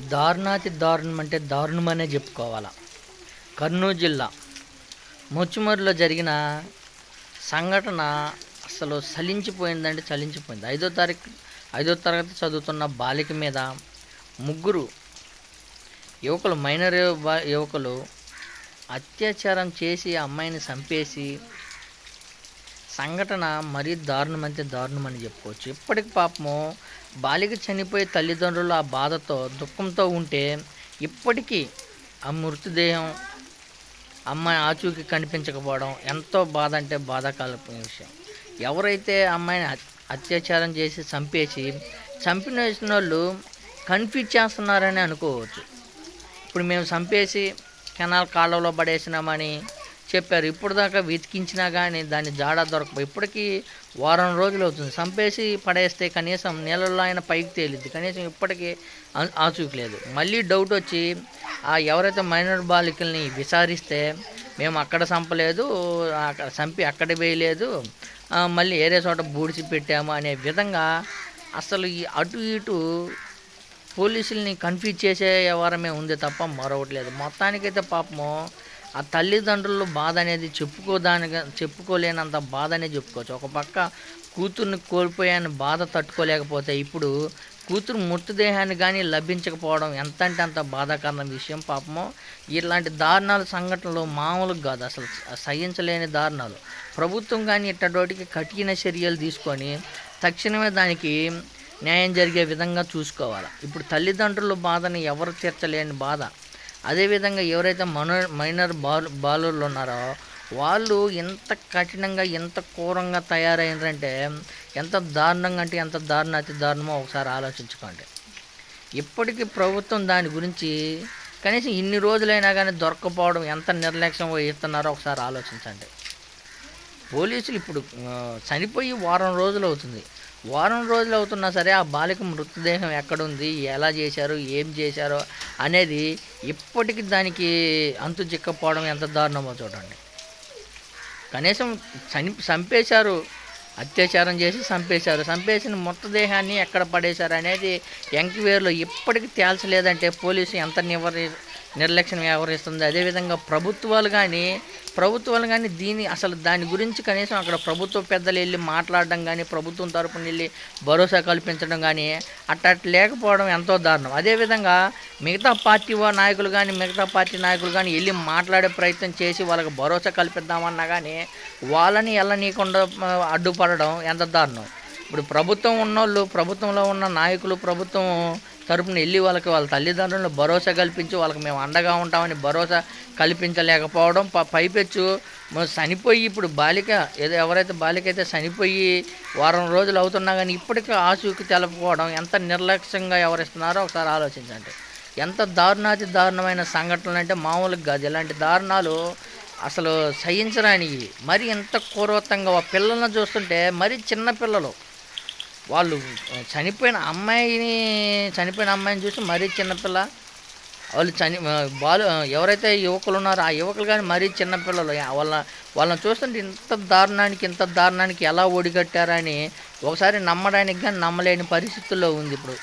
దారుణాతి దారుణం అంటే దారుణమనే చెప్పుకోవాలా. కర్నూలు జిల్లా ముచ్చుమరిలో జరిగిన సంఘటన అసలు చలించిపోయిందంటే చలించిపోయింది. ఐదో తారీఖు ఐదో తరగతి చదువుతున్న బాలిక మీద ముగ్గురు యువకులు మైనర్ యువకులు అత్యాచారం చేసి ఆ అమ్మాయిని చంపేసి సంఘటన మరీ దారుణం అంటే దారుణం అని చెప్పుకోవచ్చు. ఇప్పటికి పాపము బాలిక చనిపోయే తల్లిదండ్రులు ఆ బాధతో దుఃఖంతో ఉంటే ఇప్పటికీ ఆ మృతదేహం అమ్మాయి ఆచూకీ కనిపించకపోవడం ఎంతో బాధ అంటే బాధాకరమైన విషయం. ఎవరైతే అమ్మాయిని అత్యాచారం చేసి చంపేసి చంపిన వాళ్ళు కన్ఫ్యూజ్ చేస్తున్నారని అనుకోవచ్చు. ఇప్పుడు మేము చంపేసి కెనాల్ కాళ్ళలో పడేసినామని చెప్పారు. ఇప్పుడు దాకా వెతికించినా కానీ దాని జాడ దొరకదు ఇప్పటికీ వారం రోజులు అవుతుంది. చంపేసి పడేస్తే కనీసం నీళ్ళల్లో ఆయన పైకి తేలిద్ది. కనీసం ఇప్పటికీ ఆచూకలేదు మళ్ళీ డౌట్ వచ్చి ఆ ఎవరైతే మైనర్ బాలికల్ని విచారిస్తే మేము అక్కడ చంపలేదు అక్కడ చంపి అక్కడ వేయలేదు మళ్ళీ ఏరే చోట బూడిచి పెట్టాము అనే విధంగా అసలు ఈ అటు ఇటు పోలీసుల్ని కన్ఫ్యూజ్ చేసే వ్యవహారమే ఉంది తప్ప మరొకటి లేదు. మొత్తానికైతే పాపము ఆ తల్లిదండ్రులు బాధ అనేది చెప్పుకోదానిగా చెప్పుకోలేనంత బాధ అనేది చెప్పుకోవచ్చు. ఒక పక్క కూతుర్ని కోల్పోయాని బాధ తట్టుకోలేకపోతే ఇప్పుడు కూతురు మృతదేహాన్ని కానీ లభించకపోవడం ఎంత అంటే అంత బాధాకరమైన విషయం పాపము. ఇలాంటి దారుణాల సంఘటనలు మామూలుగా కాదు. అసలు సహించలేని దారుణాలు. ప్రభుత్వం కానీ ఇట్టడోటికి కఠిన చర్యలు తీసుకొని తక్షణమే దానికి న్యాయం జరిగే విధంగా చూసుకోవాలి. ఇప్పుడు తల్లిదండ్రుల బాధని ఎవరు తీర్చలేని బాధ. అదేవిధంగా ఎవరైతే మనో మైనర్ బాలు బాలులు ఉన్నారో వాళ్ళు ఎంత కఠినంగా ఎంత క్రూరంగా తయారైనారంటే ఎంత దారుణంగా అంటే ఎంత దారుణ అతి దారుణమో ఒకసారి ఆలోచించుకోండి. ఇప్పటికీ ప్రభుత్వం దాని గురించి కనీసం ఇన్ని రోజులైనా కానీ దొరకపోవడం ఎంత నిర్లక్ష్యం వహిస్తున్నారో ఒకసారి ఆలోచించండి. పోలీసులు ఇప్పుడు చనిపోయి వారం రోజులు అవుతుంది. వారం రోజులు అవుతున్నా సరే ఆ బాలిక మృతదేహం ఎక్కడుంది? ఎలా చేశారు? ఏం చేశారో అనేది ఇప్పటికి దానికి అంతు చిక్కపోవడం ఎంత దారుణమో చూడండి. కనీసం చని చంపేశారు. అత్యాచారం చేసి చంపేశారు. చంపేసిన మృతదేహాన్ని ఎక్కడ పడేశారు అనేది ఎంక్వైరీలో ఇప్పటికి తేల్చలేదంటే పోలీసు ఎంత నివరి నిర్లక్ష్యం వ్యవహరిస్తుంది అదేవిధంగా ప్రభుత్వాలు కానీ ప్రభుత్వాలు కానీ దీని అసలు దాని గురించి కనీసం అక్కడ ప్రభుత్వ పెద్దలు వెళ్ళి మాట్లాడడం కానీ ప్రభుత్వం తరపున వెళ్ళి భరోసా కల్పించడం కానీ అట్ట లేకపోవడం ఎంతో దారుణం. అదేవిధంగా మిగతా పార్టీ వా- నాయకులు కానీ మిగతా పార్టీ నాయకులు కానీ వెళ్ళి మాట్లాడే ప్రయత్నం చేసి వాళ్ళకి భరోసా కల్పిద్దామన్నా కానీ వాళ్ళని వెళ్ళనీయకుండా అడ్డుపడడం ఎంత దారుణం. ఇప్పుడు ప్రభుత్వం ఉన్నోళ్ళు ప్రభుత్వంలో ఉన్న నాయకులు ప్రభుత్వం తరపున వెళ్ళి వాళ్ళకి వాళ్ళ తల్లిదండ్రులను భరోసా కల్పించి వాళ్ళకి మేము అండగా ఉంటామని భరోసా కల్పించలేకపోవడం ప పైపెచ్చు. చనిపోయి ఇప్పుడు బాలిక ఏదో ఎవరైతే బాలిక అయితే చనిపోయి వారం రోజులు అవుతున్నా కానీ ఇప్పటికీ ఆసూకి తెలపకపోవడం ఎంత నిర్లక్ష్యంగా ఎవరిస్తున్నారో ఒకసారి ఆలోచించండి. ఎంత దారుణాతి దారుణమైన సంఘటనలు అంటే మామూలుగా కాదు ఇలాంటి దారుణాలు అసలు సహించరానివి మరి ఎంత క్రూరత్వంగా పిల్లలను చూస్తుంటే మరి చిన్న పిల్లలు వాళ్ళు చనిపోయిన అమ్మాయిని చనిపోయిన అమ్మాయిని చూసి మరీ చిన్నపిల్ల. వాళ్ళు చని బాలు ఎవరైతే యువకులు ఉన్నారో ఆ యువకులు కానీ మరీ చిన్నపిల్లలు. వాళ్ళ వాళ్ళని చూస్తుంటే ఇంత దారుణానికి ఇంత దారుణానికి ఎలా ఒడిగట్టారని ఒకసారి నమ్మడానికి కానీ నమ్మలేని పరిస్థితుల్లో ఉంది ఇప్పుడు.